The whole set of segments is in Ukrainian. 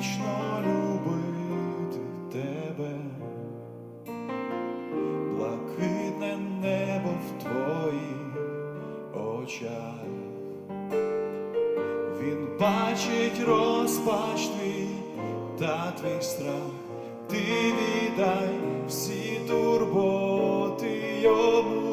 вічно любити тебе, блакитне небо в твоїх очах, він бачить розпач твій та твій страх, ти віддай всі турботи йому.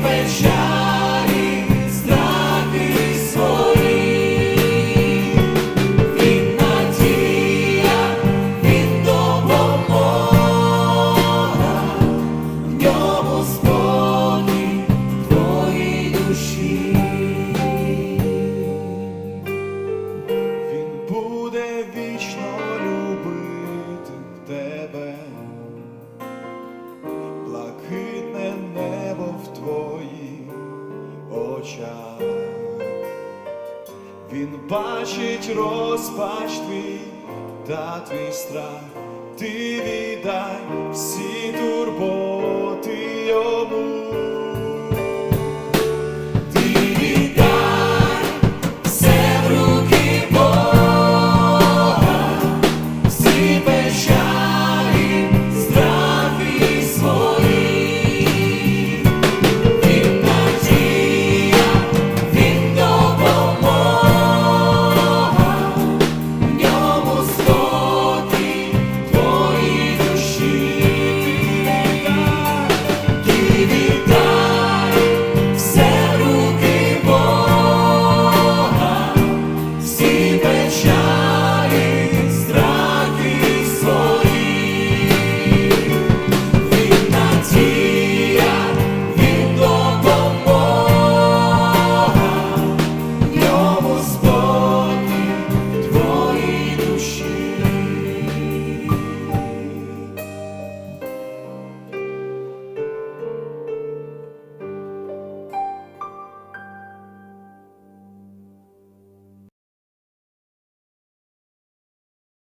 when очах, Він бачить розпач твій та твій страх, ти віддай всі турботи йому.